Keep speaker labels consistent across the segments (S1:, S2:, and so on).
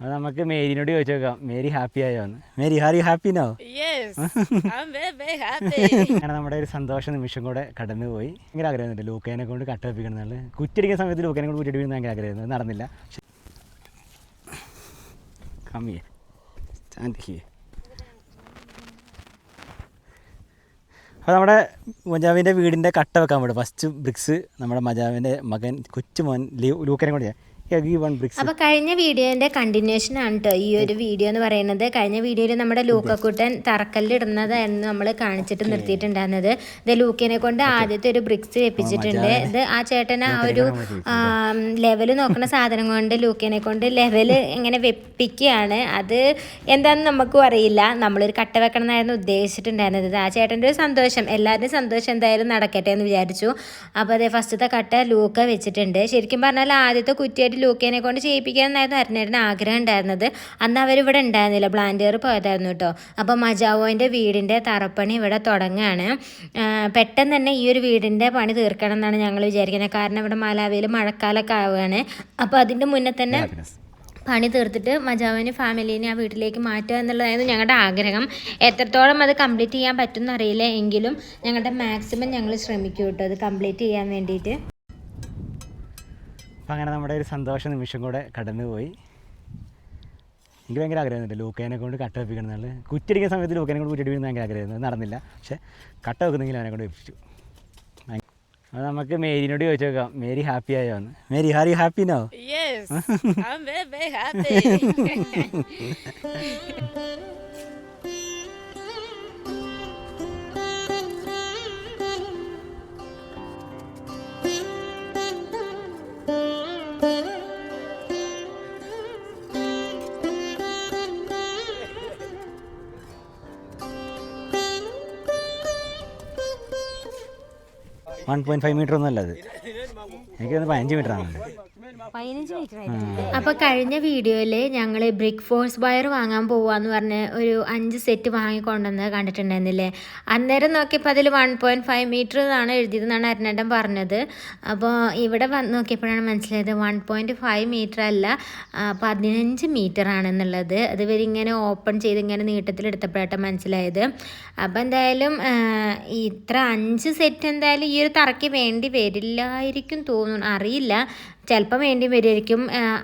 S1: അത് നമുക്ക് മേരിനോട് ചോദിച്ചു നോക്കാം. മേരി ഹാപ്പി ആയോ എന്ന്.
S2: Mary are you happy no.
S1: അങ്ങനെ നമ്മുടെ ഒരു സന്തോഷ നിമിഷം കൂടെ കടന്നുപോയി. ഭയങ്കര ആഗ്രഹമുണ്ട് ലൂക്കേനെ കൊണ്ട് കട്ടപ്പിക്കണം എന്നുള്ളത് കുറ്റടിക്കുന്ന സമയത്ത് ലൂക്കേനെ കൊണ്ട് കുറ്റിയടിക്കണം ഭയങ്കര ആഗ്രഹമായിരുന്നു. നടന്നില്ല. കമ്മിയെ അപ്പോൾ നമ്മുടെ മജാവിന്റെ വീടിന്റെ കട്ട വെക്കാൻ പറ്റും ഫസ്റ്റ് ബ്രിക്സ് നമ്മുടെ മജാവിന്റെ മകൻ കൊച്ചുമോൻ മോൻ ലൂക്കേനെ കൊണ്ട് ബ്രിക്സ്
S3: അപ്പോൾ കഴിഞ്ഞ വീഡിയോന്റെ കണ്ടിന്യൂഷൻ ആണ് കേട്ടോ ഈ ഒരു വീഡിയോ എന്ന് പറയുന്നത്. കഴിഞ്ഞ വീഡിയോയിൽ നമ്മുടെ ലൂക്കക്കുട്ടൻ തറക്കല്ലിടുന്നതായിരുന്നു നമ്മൾ കാണിച്ചിട്ട് നിർത്തിയിട്ടുണ്ടായിരുന്നത്. ഇത് ലൂക്കിനെ കൊണ്ട് ആദ്യത്തെ ഒരു ബ്രിക്സ് വെപ്പിച്ചിട്ടുണ്ട്. ഇത് ആ ചേട്ടൻ ആ ഒരു ലെവൽ നോക്കുന്ന സാധനം കൊണ്ട് ലൂക്കിനെ കൊണ്ട് ലെവൽ ഇങ്ങനെ വെപ്പിക്കുകയാണ്. അത് എന്താണെന്ന് നമുക്കും അറിയില്ല. നമ്മളൊരു കട്ട വെക്കണം എന്നായിരുന്നു ഉദ്ദേശിച്ചിട്ടുണ്ടായിരുന്നത് ആ ചേട്ടന്റെ ഒരു സന്തോഷം. എല്ലാവരുടെയും സന്തോഷം എന്തായാലും നടക്കട്ടെ എന്ന് വിചാരിച്ചു. അപ്പോൾ അതേ ഫസ്റ്റത്തെ കട്ട ലൂക്ക വെച്ചിട്ടുണ്ട്. ശരിക്കും പറഞ്ഞാൽ ആദ്യത്തെ കുറ്റിയായിട്ട് ലൂക്കേനെ കൊണ്ട് ചെയ്യിപ്പിക്കാൻ എന്നായിരുന്നു അരുണേട്ടന് ആഗ്രഹം ഉണ്ടായിരുന്നത്. അന്ന് അവരിവിടെ ഉണ്ടായിരുന്നില്ല. ബ്ലാൻഡിയർ പോയതായിരുന്നു കേട്ടോ. അപ്പോൾ മജാവോന്റെ വീടിന്റെ തറപ്പണി ഇവിടെ തുടങ്ങുകയാണ്. പെട്ടെന്ന് തന്നെ ഈ ഒരു വീടിന്റെ പണി തീർക്കണം എന്നാണ് ഞങ്ങൾ വിചാരിക്കുന്നത്. കാരണം ഇവിടെ മലാവിയിൽ മഴക്കാലൊക്കെ ആവുകയാണ്. അപ്പോൾ അതിന്റെ മുന്നേ തന്നെ പണി തീർത്തിട്ട് മജാവിന് ഫാമിലീനെ ആ വീട്ടിലേക്ക് മാറ്റുക എന്നുള്ളതായിരുന്നു ഞങ്ങളുടെ ആഗ്രഹം. എത്രത്തോളം അത് കംപ്ലീറ്റ് ചെയ്യാൻ പറ്റുമെന്ന് അറിയില്ല. എങ്കിലും ഞങ്ങളുടെ മാക്സിമം ഞങ്ങൾ ശ്രമിക്കും കേട്ടോ. അത് കംപ്ലീറ്റ് ചെയ്യാൻ വേണ്ടിയിട്ട്.
S1: അപ്പം അങ്ങനെ നമ്മുടെ ഒരു സന്തോഷ നിമിഷം കൂടെ കടന്നുപോയി. എനിക്ക് ഭയങ്കര ആഗ്രഹമുണ്ട് ലൂക്കേനെ കൊണ്ട് കട്ട വെപ്പിക്കണം എന്നുള്ളത് കുറ്റടിക്കുന്ന സമയത്ത് ലൂക്കേനെ കൊണ്ട് കുറ്റടിപ്പിക്കുന്ന ഭയങ്കര ആഗ്രഹമായിരുന്നു. നടന്നില്ല. പക്ഷേ കട്ട വെക്കുന്നെങ്കിലും അവനെ കൊണ്ട് വെപ്പിച്ചു. അത് നമുക്ക് മേരിനോട് ചോദിച്ചു നോക്കാം. മേരി ഹാപ്പി ആയോ എന്ന്. Mary are you
S2: happy no I am happy.
S1: One point five metre ഒന്നും അല്ല അത്. എനിക്ക് തോന്നുന്നു മീറ്റർ ആണ്
S3: അപ്പോൾ കഴിഞ്ഞ വീഡിയോയിൽ ഞങ്ങൾ ബ്രിക്ക് ഫോഴ്സ് വയർ വാങ്ങാൻ പോവാന്ന് പറഞ്ഞ് ഒരു അഞ്ച് സെറ്റ് വാങ്ങിക്കൊണ്ടെന്ന് കണ്ടിട്ടുണ്ടായിരുന്നില്ലേ? അന്നേരം നോക്കിയപ്പോൾ അതിൽ വൺ പോയിന്റ് ഫൈവ് മീറ്റർ എന്നാണ് എഴുതിയതെന്നാണ് അരുണേട്ടൻ പറഞ്ഞത്. അപ്പോൾ ഇവിടെ വന്ന് നോക്കിയപ്പോഴാണ് മനസ്സിലായത് വൺ പോയിന്റ് ഫൈവ് മീറ്റർ അല്ല പതിനഞ്ച് മീറ്റർ ആണെന്നുള്ളത്. അത് ഇവരിങ്ങനെ ഓപ്പൺ ചെയ്ത് ഇങ്ങനെ നീട്ടത്തിലെടുത്തപ്പോഴാട്ടോ മനസ്സിലായത്. അപ്പോൾ എന്തായാലും ഇത്ര അഞ്ച് സെറ്റ് എന്തായാലും ഈ ഒരു തറയ്ക്ക് വേണ്ടി വരില്ലായിരിക്കും തോന്നുന്നു. അറിയില്ല. ചിലപ്പോൾ വേണ്ടി വരുമായിരിക്കും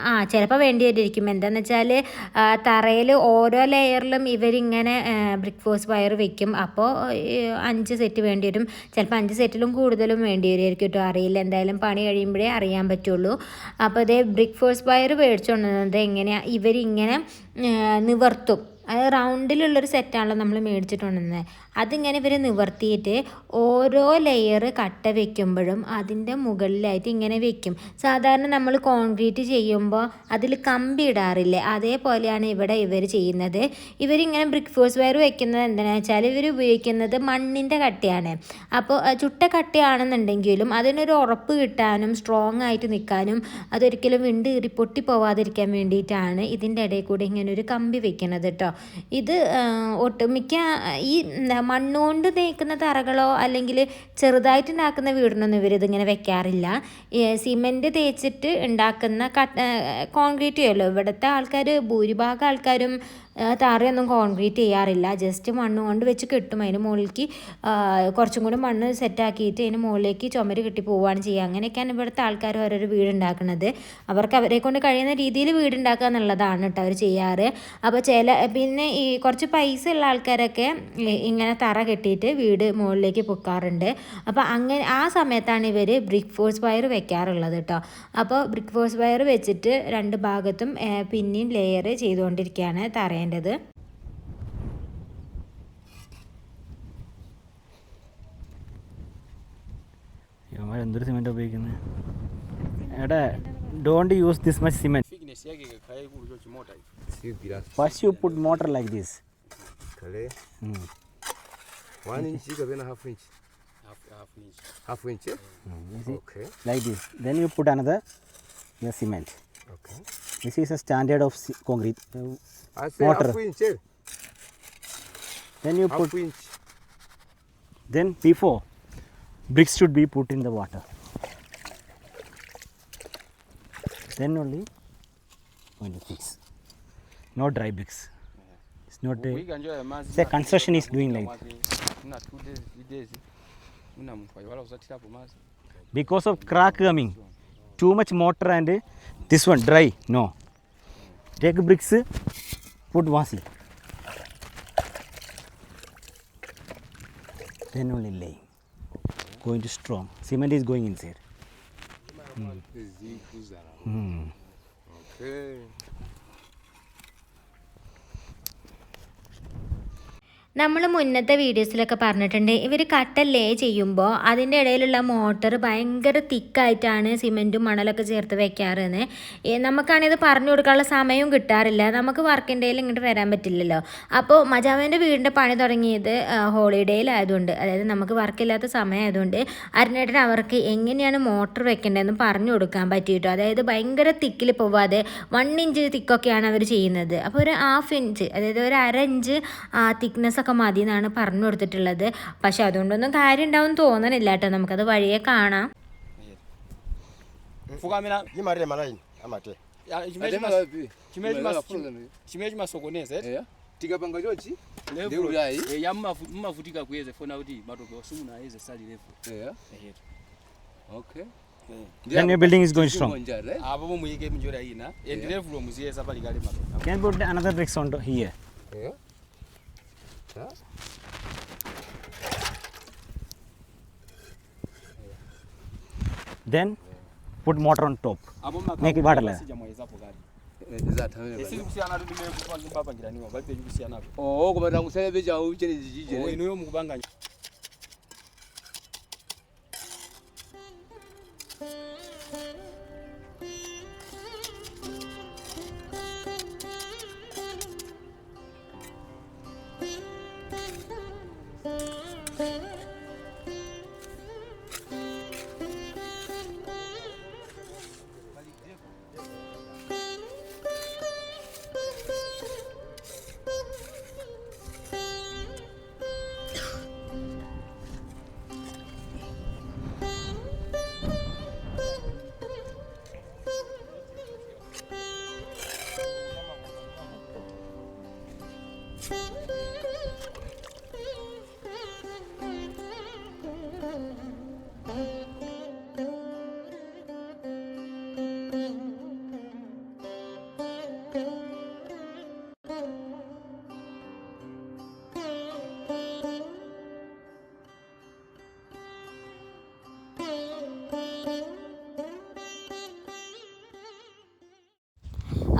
S3: ആ, ചിലപ്പോൾ വേണ്ടി വരുമായിരിക്കും എന്താണെന്ന് വെച്ചാൽ തറയിൽ ഓരോ ലെയറിലും ഇവരിങ്ങനെ ബ്രിക്ക് ഫോസ് വയർ വെക്കും. അപ്പോൾ അഞ്ച് സെറ്റ് വേണ്ടി വരും. ചിലപ്പോൾ അഞ്ച് സെറ്റിലും കൂടുതലും വേണ്ടി വരുമായിരിക്കും കേട്ടോ അറിയില്ല. എന്തായാലും പണി കഴിയുമ്പോഴേ അറിയാൻ പറ്റുള്ളൂ. അപ്പോൾ ഇതേ ബ്രിക്ക് ഫോസ് വയർ മേടിച്ചുകൊണ്ടുവന്നത് എങ്ങനെയാണ് ഇവരിങ്ങനെ നിവർത്തും. അത് റൗണ്ടിലുള്ളൊരു സെറ്റാണല്ലോ നമ്മൾ മേടിച്ചിട്ടുണ്ടെന്നത് അതിങ്ങനെ ഇവർ നിവർത്തിയിട്ട് ഓരോ ലെയർ കട്ട വെക്കുമ്പോഴും അതിന്റെ മുകളിലായിട്ട് ഇങ്ങനെ വെക്കും. സാധാരണ നമ്മൾ കോൺക്രീറ്റ് ചെയ്യുമ്പോൾ അതിൽ കമ്പി ഇടാറില്ലേ? അതേപോലെയാണ് ഇവിടെ ഇവർ ചെയ്യുന്നത്. ഇവരിങ്ങനെ ബ്രിക്ക് ഫോഴ്സ് വയർ വെക്കുന്നത് എന്താണെന്ന് വെച്ചാൽ ഇവർ ഉപയോഗിക്കുന്നത് മണ്ണിന്റെ കട്ടയാണ്. അപ്പോൾ ചുട്ട കട്ടയാണെന്നുണ്ടെങ്കിലും അതിനൊരു ഉറപ്പ് കിട്ടാനും സ്ട്രോങ് ആയിട്ട് നിൽക്കാനും അതൊരിക്കലും വിണ്ട് കീറി പൊട്ടി പോവാതിരിക്കാൻ വേണ്ടിയിട്ടാണ് ഇതിന്റെ ഇടയിൽ കൂടെ ഇങ്ങനെ ഒരു കമ്പി വെക്കുന്നത് കേട്ടോ ഇത് ഒട്ടുമിക്ക ഈ മണ്ണുകൊണ്ട് തേക്കുന്ന തറകളോ അല്ലെങ്കിൽ ചെറുതായിട്ടുണ്ടാക്കുന്ന വീടിനൊന്നും ഇവരിതിങ്ങനെ വെക്കാറില്ല. സിമെന്റ് തേച്ചിട്ട് ഉണ്ടാക്കുന്ന കോൺക്രീറ്റ് ചെയ്യുമല്ലോ ഇവിടുത്തെ ആൾക്കാർ ഭൂരിഭാഗം ആൾക്കാരും തറയൊന്നും കോൺക്രീറ്റ് ചെയ്യാറില്ല. ജസ്റ്റ് മണ്ണ് കൊണ്ട് വെച്ച് കെട്ടും. അതിന് മുകളിലേക്ക് കുറച്ചും കൂടി മണ്ണ് സെറ്റാക്കിയിട്ട് അതിന് മുകളിലേക്ക് ചുമര് കെട്ടി പോവുകയാണ് ചെയ്യുക. അങ്ങനെയൊക്കെയാണ് ഇവിടുത്തെ ആൾക്കാർ ഓരോരോ വീട് ഉണ്ടാക്കുന്നത്. അവർക്ക് അവരെ കൊണ്ട് കഴിയുന്ന രീതിയിൽ വീട് ഉണ്ടാക്കുക എന്നുള്ളതാണ് കേട്ടോ അവർ ചെയ്യാറ്. അപ്പോൾ ചില പിന്നെ ഈ കുറച്ച് പൈസ ഉള്ള ആൾക്കാരൊക്കെ ഇങ്ങനെ തറ കെട്ടിയിട്ട് വീട് മുകളിലേക്ക് പൊക്കാറുണ്ട്. അപ്പോൾ അങ്ങനെ ആ സമയത്താണ് ഇവർ ബ്രിക്ക് ഫോഴ്സ് വയർ വെക്കാറുള്ളത് കേട്ടോ അപ്പോൾ ബ്രിക്ക് ഫോഴ്സ് വയർ വെച്ചിട്ട് രണ്ട് ഭാഗത്തും പിന്നെയും ലെയർ ചെയ്തുകൊണ്ടിരിക്കുകയാണ് തറേണ്ടത്
S1: ഇവന്മാർ എന്തൊരു സിമെൻറ്റ് ഉപയോഗിക്കുന്നത് എടാ don't use this much cement
S4: thickness yake kakae kuri chimota hivi
S5: si glass
S1: first you put motor like this
S5: kale one inch kapena half inch
S4: half half inch
S5: half inch eh? okay
S1: like this then you put another the cement
S5: okay
S1: This is a standard of concrete Uh,
S5: i say
S1: Water.
S5: half inch eh?
S1: then you
S5: half
S1: put
S5: inch
S1: then before bricks should be put in the water then only going to fix not dry bricks. It's not.
S4: Kuiga njoo ya mazi.
S1: say construction is doing like
S4: Una 2 days, 3 days. Una mkwai wala usatirapo mazi.
S1: because of crack coming. Too much mortar and this one dry. No. Take bricks, put wasi. Then only lay. Going to strong. Cement is going inside. Hmm.
S5: Okay.
S3: നമ്മൾ മുന്നത്തെ വീഡിയോസിലൊക്കെ പറഞ്ഞിട്ടുണ്ട് ഇവർ കട്ട ലേ ചെയ്യുമ്പോൾ അതിന്റെ ഇടയിലുള്ള motor ഭയങ്കര തിക്കായിട്ടാണ് സിമെന്റും മണലൊക്കെ ചേർത്ത് വെക്കാറെന്ന്. നമുക്കാണിത് പറഞ്ഞു കൊടുക്കാനുള്ള സമയവും കിട്ടാറില്ല. നമുക്ക് വർക്കിന്റെ ഇങ്ങോട്ട് വരാൻ പറ്റില്ലല്ലോ. അപ്പോൾ മജാവിന്റെ വീടിന്റെ പണി തുടങ്ങിയത് ഹോളിഡേയിലായതുകൊണ്ട് അതായത് നമുക്ക് വർക്കില്ലാത്ത സമയമായതുകൊണ്ട് അരുണേട്ടൻ അവർക്ക് എങ്ങനെയാണ് മോട്ടർ വെക്കേണ്ടതെന്ന് പറഞ്ഞു കൊടുക്കാൻ പറ്റിയിട്ടോ. അതായത് ഭയങ്കര തിക്കിൽ പോവാതെ വൺ ഇഞ്ച് തിക്കൊക്കെയാണ് അവർ ചെയ്യുന്നത്. അപ്പോൾ ഒരു ഹാഫ് ഇഞ്ച് അതായത് ഒരു അര ഇഞ്ച് തിക്നെസ് ഒക്കെ മതി എന്നാണ് പറഞ്ഞു കൊടുത്തിട്ടുള്ളത് പക്ഷെ അതുകൊണ്ടൊന്നും കാര്യം ഉണ്ടാവും തോന്നണില്ല കേട്ടോ നമുക്കത് വഴിയെ കാണാം
S4: Fukamina
S5: Yimarire malaini amate.
S4: ya chimeji
S6: Adema
S4: mas
S6: wapi?
S4: chimeji
S6: Malala
S4: mas
S6: full ni.
S4: chimeji masokoneze.
S6: Eh? Tikapanga chochi?
S4: Level
S6: Level yayi.
S4: Eh ya mmavutika kuyeze fona kuti matoke osumuna ayeze sali level.
S6: Eh.
S4: Eh.
S6: Okay.
S1: Then your building is going strong. Can put another bricks on here.
S5: Yeah. that.
S1: Then put mortar on top. Make it
S4: badala. Oh, but I'm saying kubanga kusana bija ubichene zijije.
S6: Oh,
S4: the house.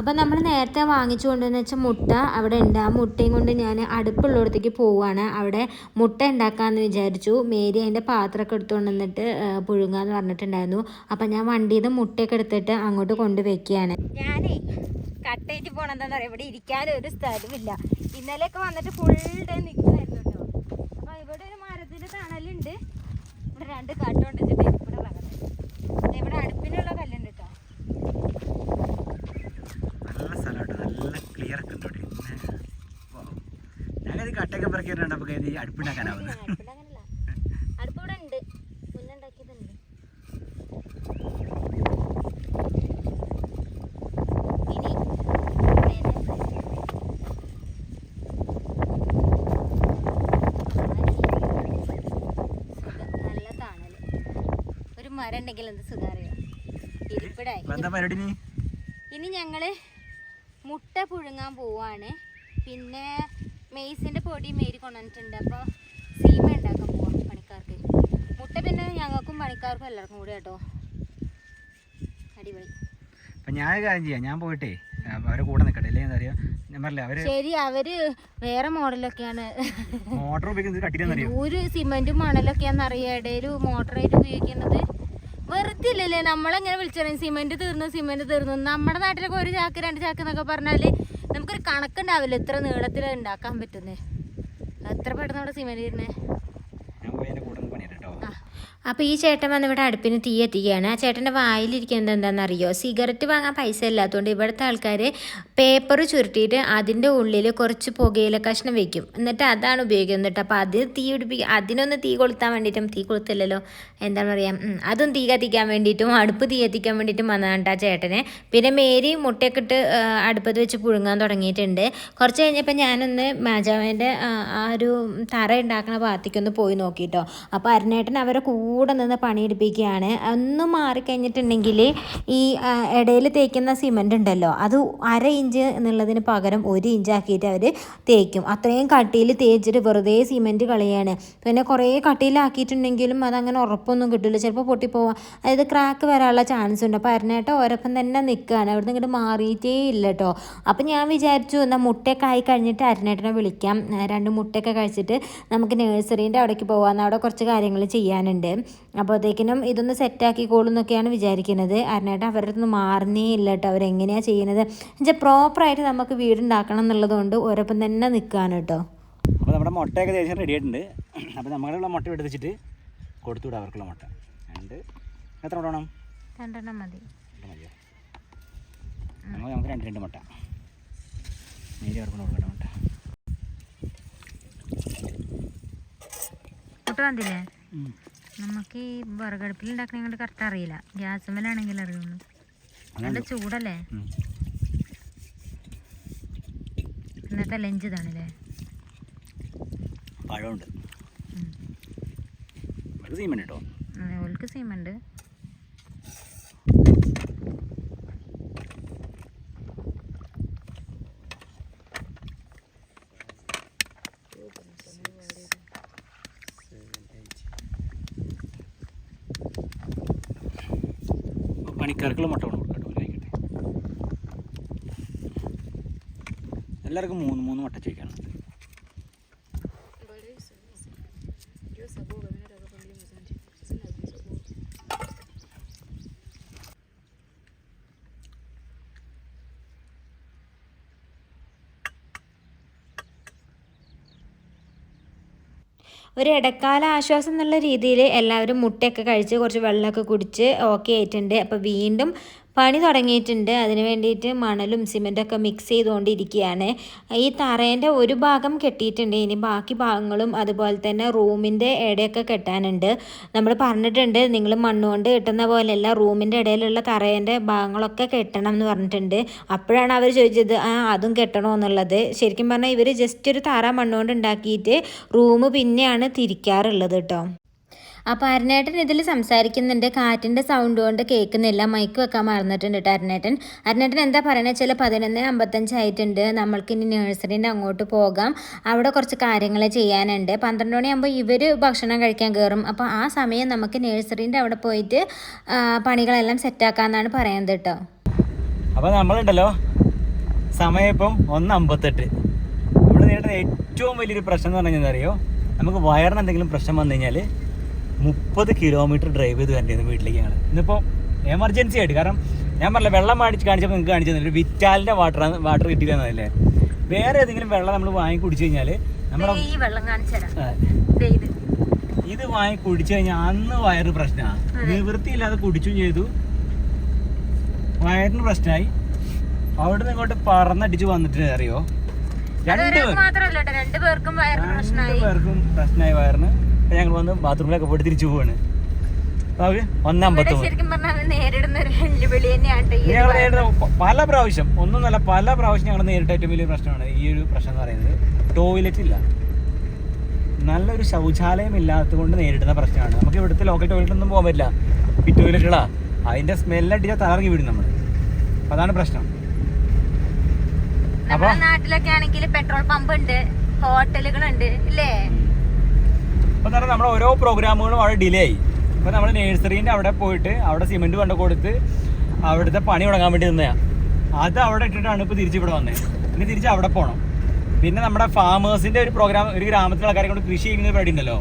S3: അപ്പം നമ്മൾ നേരത്തെ വാങ്ങിച്ചു കൊണ്ടുവന്ന് വെച്ചാൽ മുട്ട അവിടെ ഉണ്ട്. ആ മുട്ടയും കൊണ്ട് ഞാൻ അടുപ്പുള്ളിടത്തേക്ക് പോവുകയാണ് അവിടെ മുട്ട ഉണ്ടാക്കാമെന്ന് വിചാരിച്ചു. മേരി അതിന്റെ പാത്രമൊക്കെ എടുത്തുകൊണ്ട് വന്നിട്ട് പുഴുങ്ങാന്ന് പറഞ്ഞിട്ടുണ്ടായിരുന്നു. അപ്പം ഞാൻ വണ്ടിയിൽ മുട്ടയൊക്കെ എടുത്തിട്ട് അങ്ങോട്ട് കൊണ്ട് വെക്കുകയാണ് ഞാനേ കട്ടേറ്റ് പോണെന്താണെന്ന് പറയാം ഇവിടെ ഇരിക്കാനും ഒരു സ്ഥലമില്ല ഇന്നലെയൊക്കെ വന്നിട്ട് ഫുൾ ഡേ നിൽക്കുമായിരുന്നു കേട്ടോ. അപ്പോൾ ഇവിടെ ഒരു മരത്തിന്റെ തണലുണ്ട്. ഇവിടെ രണ്ട് കട്ടുകൊണ്ട് വെച്ചിട്ട് ഇവിടെ ഇറങ്ങുന്നത് ഇവിടെ അടുപ്പിനുള്ള കല്ലുണ്ട് കേട്ടോ
S1: നല്ല സ്ഥലമാട്ടോ നല്ല ക്ലിയർ ഒക്കെ ഉണ്ട് ഇവിടെ. പിന്നെ, wow. ഞാനത് കട്ടയൊക്കെ പറക്കിയിട്ടുണ്ട് അപ്പോൾ കരുതി അടുപ്പുണ്ടാക്കാനാവുന്നത്
S3: അടുപ്പിലങ്ങനല്ല. അടുപ്പിവിടെ ഉണ്ട് മുന്നുണ്ടാക്കിയതുണ്ട്. ഇനി നല്ല തണൽ ഒരു മരം ഉണ്ടെങ്കിൽ എന്ത് സുഖം അറിയാം ഇരിപ്പിടായി.
S1: ഇപ്പൊ എന്താ പരിപാടി നീ
S3: ഇനി ഞങ്ങൾ മുട്ട പുഴുങ്ങാൻ പോവാണ്. പിന്നെ മെയ്സിന്റെ പൊടി മേരി കൊണ്ടുവന്നിട്ടുണ്ട്. അപ്പോൾ സീമ ഉണ്ടാക്കാൻ പോവാം പണിക്കാർക്ക്. മുട്ട പിന്നെ ഞങ്ങൾക്കും പണിക്കാർക്കും എല്ലാവർക്കും കൂടി കേട്ടോ. അടിപൊളി.
S1: അപ്പം ഞാൻ കാര്യം ചെയ്യാം. ഞാൻ പോയിട്ടേ അവരെ കൂടെ നിൽക്കട്ടെ ഇല്ലേ എന്താ അറിയാം? ഞാൻ പറഞ്ഞില്ലേ അവർ
S3: ശരി അവർ വേറെ മോഡലൊക്കെയാണ്.
S1: മോട്ടർ ഉപയോഗിക്കുന്നത് കട്ടിലെന്നറിയോ?
S3: ഒരു സിമെന്റും മണലൊക്കെയാണെന്ന് അറിയാം ഇടയിൽ മോട്ടറായിട്ട് ഉപയോഗിക്കുന്നത് വെറുതെ ഇല്ലല്ലേ നമ്മളെങ്ങനെ വിളിച്ചറിയാം സിമെന്റ് തീർന്നു സിമെന്റ് തീർന്നു. നമ്മുടെ നാട്ടിലൊക്കെ ഒരു ചാക്ക് രണ്ട് ചാക്ക് എന്നൊക്കെ പറഞ്ഞാൽ നമുക്കൊരു കണക്കുണ്ടാവില്ല? ഇത്ര നീളത്തിൽ ഉണ്ടാക്കാൻ പറ്റുന്നേ? എത്ര പെട്ടെന്ന് നമ്മുടെ സിമെന്റ് ഇരുന്നേ
S1: ഞാൻ പോയി എന്റെ കൂടെ നിന്ന് പണിയിട്ട് കേട്ടോ
S3: ആ അപ്പോൾ ഈ ചേട്ടൻ വന്ന് ഇവിടെ അടുപ്പിന് തീ എത്തിക്കുകയാണ്. ആ ചേട്ടന്റെ വായിലിരിക്കുന്നത് എന്താണെന്നറിയോ? സിഗരറ്റ് വാങ്ങാൻ പൈസ ഇല്ലാത്തതുകൊണ്ട് ഇവിടുത്തെ ആൾക്കാർ പേപ്പർ ചുരുട്ടിയിട്ട് അതിന്റെ ഉള്ളിൽ കുറച്ച് പുകയില കഷ്ണം വെക്കും. എന്നിട്ട് അതാണ് ഉപയോഗിക്കുന്നത് കേട്ടോ. അപ്പോൾ അത് തീ പിടിപ്പിക്കുക അതിനൊന്ന് തീ കൊളുത്താൻ വേണ്ടിയിട്ടും തീ കൊളുത്തില്ലല്ലോ. എന്താണ് പറയുക ഉം, അതും തീ കത്തിക്കാൻ വേണ്ടിയിട്ടും അടുപ്പ് തീ എത്തിക്കാൻ വേണ്ടിയിട്ടും വന്നതാണ് ആ ചേട്ടനെ. പിന്നെ മേരി മുട്ടയൊക്കെ ഇട്ട് അടുപ്പത്ത് വെച്ച് പുഴുങ്ങാൻ തുടങ്ങിയിട്ടുണ്ട്. കുറച്ച് കഴിഞ്ഞപ്പോൾ ഞാനൊന്ന് മാജാവേന്റെ ആ ഒരു തറ ഉണ്ടാക്കുന്ന ഭാഗത്തേക്കൊന്ന് പോയി നോക്കിയിട്ടോ അപ്പോൾ അരുണേട്ടൻ അവരെ കൂടെ നിന്ന് പണിയെടുപ്പിക്കുകയാണ്. ഒന്ന് മാറിക്കഴിഞ്ഞിട്ടുണ്ടെങ്കിൽ ഈ ഇടയിൽ തേക്കുന്ന സിമന്റ് ഉണ്ടല്ലോ അത് അര ഇഞ്ച് എന്നുള്ളതിന് പകരം ഒരു ഇഞ്ച് ആക്കിയിട്ട് അവർ തേക്കും. അത്രയും കട്ടിയിൽ തേച്ചിട്ട് വെറുതെ സിമന്റ് കളയാണ്. പിന്നെ കുറേ കട്ടിയിലാക്കിയിട്ടുണ്ടെങ്കിലും അതങ്ങനെ ഉറപ്പൊന്നും കിട്ടില്ല ചിലപ്പോൾ പൊട്ടിപ്പോവാം. അതായത് ക്രാക്ക് വരാനുള്ള ചാൻസ് ഉണ്ട്. അപ്പോൾ അരനേട്ടം ഒരപ്പം തന്നെ നിൽക്കുകയാണ്. അവിടുന്ന് ഇങ്ങോട്ട് മാറിയിട്ടേ ഇല്ല കേട്ടോ. അപ്പോൾ ഞാൻ വിചാരിച്ചു എന്നാൽ മുട്ടയൊക്കെ ആയി കഴിഞ്ഞിട്ട് അരനേട്ടനെ വിളിക്കാം. രണ്ട് മുട്ടയൊക്കെ കഴിച്ചിട്ട് നമുക്ക് നഴ്സറീന്റെ അവിടേക്ക് പോകാമെന്ന് അവിടെ കുറച്ച് കാര്യങ്ങൾ ചെയ്യാനുണ്ട്. അപ്പോഴത്തേക്കിനും ഇതൊന്ന് സെറ്റാക്കിക്കോളും എന്നൊക്കെയാണ് വിചാരിക്കുന്നത്. അരുണേട്ടൻ അവരുടെ അടുത്ത് മാറുന്നേ ഇല്ല കേട്ടോ അവരെങ്ങനെയാണ് ചെയ്യുന്നത്? എന്നുവെച്ചാൽ പ്രോപ്പറായിട്ട് നമുക്ക് വീടുണ്ടാക്കണം എന്നുള്ളതുകൊണ്ട് ഒരപ്പം തന്നെ നിൽക്കുകയാണ് കേട്ടോ
S1: അപ്പോൾ നമ്മുടെ മുട്ടയൊക്കെ ഏകദേശം റെഡി ആയിട്ടുണ്ട്. അപ്പോൾ നമ്മളുള്ള മുട്ട എടുത്തിട്ട് കൊടുത്തുവിടാം അവർക്കുള്ള മുട്ട. രണ്ട്. എത്ര മുട്ട വേണം?
S3: രണ്ടെണ്ണം മതി.
S1: മതിയോ? നമുക്ക് നമുക്ക് രണ്ട് രണ്ട് മുട്ട. നേരി അവർക്ക് കൊടുക്കട്ടെ മുട്ട.
S3: മുട്ട വന്നില്ലേ? നമുക്ക് ഈ വിറകടുപ്പിൽ ഉണ്ടാക്കണ കൊണ്ട് കറക്റ്റ് അറിയില്ല. ഗ്യാസ് മേലാണെങ്കിൽ അറിയുന്നു നല്ല ചൂടല്ലേ. ഇന്നത്തെ ലഞ്ച് ഇതാണല്ലേ
S1: പഴമുണ്ട്.
S3: ഓൾക്ക് സീമുണ്ട്
S1: പണിക്കാർക്കുള്ള മുട്ട കൊടുക്കട്ടോ ആയിക്കോട്ടെ എല്ലാവർക്കും മൂന്ന് മൂന്ന് മുട്ട ചോദിക്കണം
S3: ഒരു ഇടക്കാല ആശ്വാസം എന്നുള്ള രീതിയിൽ എല്ലാവരും മുട്ടയൊക്കെ കഴിച്ച് കുറച്ച് വെള്ളമൊക്കെ കുടിച്ച് ഓക്കെ ആയിട്ടുണ്ട്. അപ്പോൾ വീണ്ടും പണി തുടങ്ങിയിട്ടുണ്ട്. അതിന് വേണ്ടിയിട്ട് മണലും സിമെന്റൊക്കെ മിക്സ് ചെയ്തുകൊണ്ടിരിക്കുകയാണ്. ഈ തറേന്റെ ഒരു ഭാഗം കെട്ടിയിട്ടുണ്ട്. ഇനി ബാക്കി ഭാഗങ്ങളും അതുപോലെ തന്നെ റൂമിന്റെ ഇടയൊക്കെ കെട്ടാനുണ്ട്. നമ്മൾ പറഞ്ഞിട്ടുണ്ട് നിങ്ങൾ മണ്ണുകൊണ്ട് കെട്ടുന്ന പോലെയല്ല റൂമിന്റെ ഇടയിലുള്ള തറേന്റെ ഭാഗങ്ങളൊക്കെ കെട്ടണം എന്ന് പറഞ്ഞിട്ടുണ്ട്. അപ്പോഴാണ് അവർ ചോദിച്ചത് ആ അതും കെട്ടണോ? എന്നുള്ളത്. ശരിക്കും പറഞ്ഞാൽ ഇവർ ജസ്റ്റ് ഒരു തറ മണ്ണുകൊണ്ട് ഉണ്ടാക്കിയിട്ട് റൂം പിന്നെയാണ് തിരിക്കാറുള്ളത് കേട്ടോ. അപ്പോൾ അരുണേട്ടൻ ഇതിൽ സംസാരിക്കുന്നുണ്ട്. കാറ്റിന്റെ സൗണ്ട് കൊണ്ട് കേൾക്കുന്നില്ല. മൈക്ക് വെക്കാൻ മറന്നിട്ടുണ്ട് കേട്ടോ അരുണേട്ടൻ. അരുണേട്ടൻ എന്താ പറയുന്നത് വെച്ചാൽ പതിനൊന്ന് അമ്പത്തഞ്ചായിട്ടുണ്ട് നമ്മൾക്ക് ഇനി നേഴ്സറിന്റെ അങ്ങോട്ട് പോകാം. അവിടെ കുറച്ച് കാര്യങ്ങൾ ചെയ്യാനുണ്ട്. പന്ത്രണ്ട് മണിയാകുമ്പോൾ ഇവർ ഭക്ഷണം കഴിക്കാൻ കയറും അപ്പോൾ ആ സമയം നമുക്ക് നേഴ്സറിന്റെ അവിടെ പോയിട്ട് പണികളെല്ലാം സെറ്റാക്കാമെന്നാണ് പറയുന്നത് കേട്ടോ
S1: അപ്പോൾ നമ്മളുണ്ടല്ലോ. സമയം ഇപ്പം ഒന്ന് അമ്പത്തെട്ട്. നമ്മൾ നേരിടുന്ന ഏറ്റവും വലിയൊരു പ്രശ്നം എന്ന് പറഞ്ഞാൽ അറിയോ? നമുക്ക് വയറിന് എന്തെങ്കിലും പ്രശ്നം വന്നു കഴിഞ്ഞാൽ മുപ്പത് കിലോമീറ്റർ ഡ്രൈവ് ചെയ്ത് വരേണ്ടത് വീട്ടിലേക്ക് ഞങ്ങൾ ഇന്നിപ്പോൾ എമർജൻസി ആയിട്ട്. കാരണം ഞാൻ പറഞ്ഞ വെള്ളം മേടിച്ച് കാണിച്ചപ്പോൾ നിങ്ങൾക്ക് കാണിച്ചു തന്നില്ല വിറ്റാലിന്റെ വാട്ടർ വാട്ടർ കിട്ടിയില്ലെന്നല്ലേ വേറെ ഏതെങ്കിലും വെള്ളം നമ്മൾ വാങ്ങി കുടിച്ചു കഴിഞ്ഞാൽ നമ്മുടെ
S3: ഇത്.
S1: വാങ്ങി കുടിച്ചു കഴിഞ്ഞാൽ അന്ന് വയറ് പ്രശ്നമാണ് നിവൃത്തിയില്ലാതെ കുടിച്ചും ചെയ്തു. വയറിന് പ്രശ്നമായി അവിടുന്ന് ഇങ്ങോട്ട് പറന്നടിച്ച് വന്നിട്ട് അറിയോ? രണ്ട്
S3: പേർക്കും
S1: പ്രശ്നമായി വയറിന്. അപ്പൊ ഞങ്ങൾ വന്ന് ബാത്റൂമിലൊക്കെ പോയിട്ട് തിരിച്ചു പോവാണ്. ഞങ്ങൾ നേരിടുന്ന പല പ്രാവശ്യം ഒന്നൊന്നല്ല പല പ്രാവശ്യം ഞങ്ങൾ നേരിട്ട ഏറ്റവും വലിയ പ്രശ്നമാണ് ഈ ഒരു പ്രശ്നം എന്ന് പറയുന്നത് ടോയ്ലറ്റ് ഇല്ല. നല്ലൊരു ശൗചാലയം ഇല്ലാത്തത് കൊണ്ട് നേരിടുന്ന പ്രശ്നമാണ്. നമുക്ക് ഇവിടുത്തെ ലോക്കൽ ടോയ്ലറ്റ് ഒന്നും പോകാൻ പറ്റില്ല. ഈ ടോയ്ലറ്റുകളാ അതിന്റെ സ്മെല്ലടിച്ചാൽ തലറങ്ങി വിടും നമ്മൾ അതാണ് പ്രശ്നം.
S3: നമ്മുടെ നാട്ടിലൊക്കെ ആണെങ്കിൽ പെട്രോൾ പമ്പ് ഉണ്ട് ഹോട്ടലുകളുണ്ട് ഇല്ലേ?
S1: അപ്പൊ തന്നെ നമ്മുടെ ഓരോ പ്രോഗ്രാമുകളും അവിടെ ഡിലേ ആയി. അപ്പൊ നമ്മൾ നേഴ്സറീന്റെ അവിടെ പോയിട്ട് അവിടെ സിമെന്റ് കൊണ്ട് കൊടുത്ത് അവിടുത്തെ പണി തുടങ്ങാൻ വേണ്ടി നിന്നയാ. അത് അവിടെ ഇട്ടിട്ടാണ് ഇപ്പൊ തിരിച്ച് ഇവിടെ വന്നത് പിന്നെ തിരിച്ച് അവിടെ പോകണം പിന്നെ നമ്മുടെ ഫാമേഴ്സിന്റെ ഒരു പ്രോഗ്രാം ഒരു ഗ്രാമത്തിലെ ആൾക്കാരെ കൊണ്ട് കൃഷി ചെയ്യുന്ന പരിപാടി ഉണ്ടല്ലോ.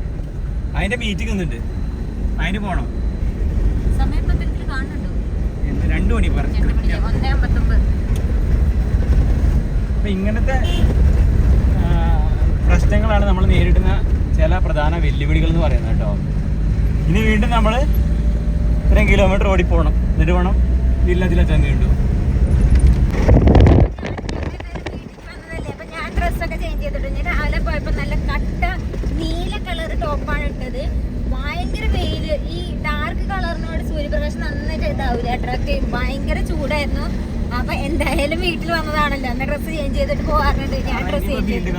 S1: അതിന്റെ മീറ്റിംഗ് ഒന്നുണ്ട് അതിന് പോകണം രണ്ടു മണി പറഞ്ഞു അപ്പൊ ഇങ്ങനത്തെ പ്രശ്നങ്ങളാണ് നമ്മൾ നേരിടുന്ന ചില പ്രധാന വെല്ലുവിളികൾ എന്ന് പറയുന്നത് കേട്ടോ. ഇനി വീണ്ടും നമ്മൾ ഇത്രയും കിലോമീറ്റർ ഓടി പോകണം എന്നിട്ട് വേണം വില്ലത്തിലെത്താൻ വീണ്ടും.
S3: ഭയങ്കര ചൂടായിരുന്നു. അപ്പൊ എന്തായാലും വീട്ടിൽ വന്നതാണല്ലോ. എന്നാ ഡ്രസ്സ് ചേഞ്ച് ചെയ്തിട്ട് പോകാറുണ്ട്. ഞാൻ ഡ്രസ്സ് ചേഞ്ച് ചെയ്തു.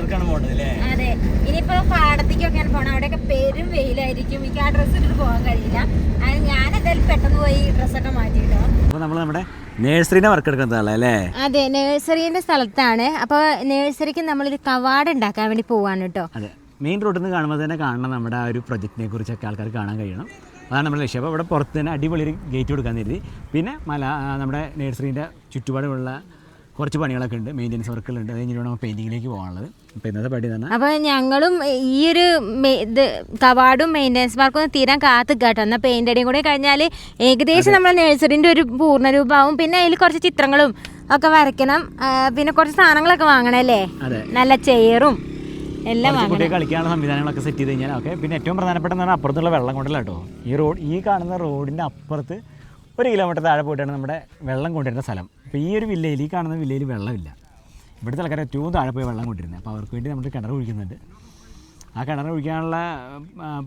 S3: അതെ. ഇനിയിപ്പോ പാടത്തേക്കൊക്കെയാണ് പോണം അവിടെയൊക്കെ പേരും വെയിലായിരിക്കും. എനിക്ക് ആ ഡ്രസ്സ് ഇട്ടിട്ട് പോകാൻ കഴിയില്ല. അത് ഞാൻ എന്തായാലും പെട്ടെന്ന് പോയി ഡ്രസ്സൊക്കെ മാറ്റിയിട്ടോ.
S1: അപ്പോൾ നമ്മൾ നമ്മുടെ നേഴ്സറിന്റെ വർക്ക് എടുക്കുന്നതല്ലേ അല്ലേ?
S3: അതെ നേഴ്സറിന്റെ സ്ഥലത്താണ്. അപ്പൊ നേഴ്സറിക്ക് നമ്മളൊരു കവാട് ഉണ്ടാക്കാൻ വേണ്ടി പോവാണ് കേട്ടോ.
S1: അതെ. മെയിൻ റോഡിൽ നിന്ന് കാണുമ്പോൾ തന്നെ കാണണം നമ്മുടെ ആ ഒരു പ്രൊജക്റ്റിനെ കുറിച്ചൊക്കെ ആൾക്കാർ കാണാൻ കഴിയണം. അതാണ് നമ്മുടെ ലക്ഷ്യം. അപ്പോൾ ഇവിടെ പുറത്ത് തന്നെ അടിപൊളി ഒരു ഗേറ്റ് കൊടുക്കാൻ കരുതി. പിന്നെ മല നമ്മുടെ നേഴ്സറീന്റെ ചുറ്റുപാടുമുള്ള കുറച്ച് പണികളൊക്കെ ഉണ്ട്. മെയിന്റെനൻസ് വർക്കുകളുണ്ട് അത് കഴിഞ്ഞിട്ട് നമ്മൾ പെയിന്റിങ്ങിലേക്ക് പോകാനുള്ളത്. അപ്പോൾ ഇന്നത്തെ പടി തന്നെ.
S3: അപ്പോൾ ഞങ്ങളും ഈ ഒരു ഇത് കവാടും മെയിന്റെനൻസ് വർക്കും ഒന്ന് തീരാൻ കാത്ത് കേട്ടോ എന്നാൽ പെയിന്റ് അടിയും കൂടെ കഴിഞ്ഞാൽ ഏകദേശം നമ്മളെ നേഴ്സറിന്റെ ഒരു പൂർണരൂപമാവും. പിന്നെ അതിൽ കുറച്ച് ചിത്രങ്ങളും ഒക്കെ വരയ്ക്കണം. പിന്നെ കുറച്ച് സാധനങ്ങളൊക്കെ വാങ്ങണം അല്ലേ? നല്ല ചെയറും. എല്ലാം
S1: കുട്ടികൾ കളിക്കാനുള്ള സംവിധാനങ്ങളൊക്കെ സെറ്റ് ചെയ്ത് കഴിഞ്ഞാൽ ഓക്കെ പിന്നെ ഏറ്റവും പ്രധാനപ്പെട്ട അപ്പുറത്തുള്ള വെള്ളം കൊണ്ടല്ല കേട്ടോ. ഈ റോഡ് ഈ കാണുന്ന റോഡിന്റെ അപ്പുറത്ത് ഒരു കിലോമീറ്റർ താഴെ പോയിട്ടാണ് നമ്മുടെ വെള്ളം കൊണ്ടുവരുന്ന സ്ഥലം. അപ്പോൾ ഈ ഒരു വില്ലയിൽ ഈ കാണുന്ന വില്ലയിൽ വെള്ളമില്ല. ഇവിടുത്തെ ആൾക്കാർ ഏറ്റവും താഴെ പോയി വെള്ളം കൊണ്ടിരുന്നത് അപ്പോൾ അവർക്ക് വേണ്ടി നമ്മൾ കിണർ കുഴിക്കുന്നുണ്ട്. ആ കിണർ കുഴിക്കാനുള്ള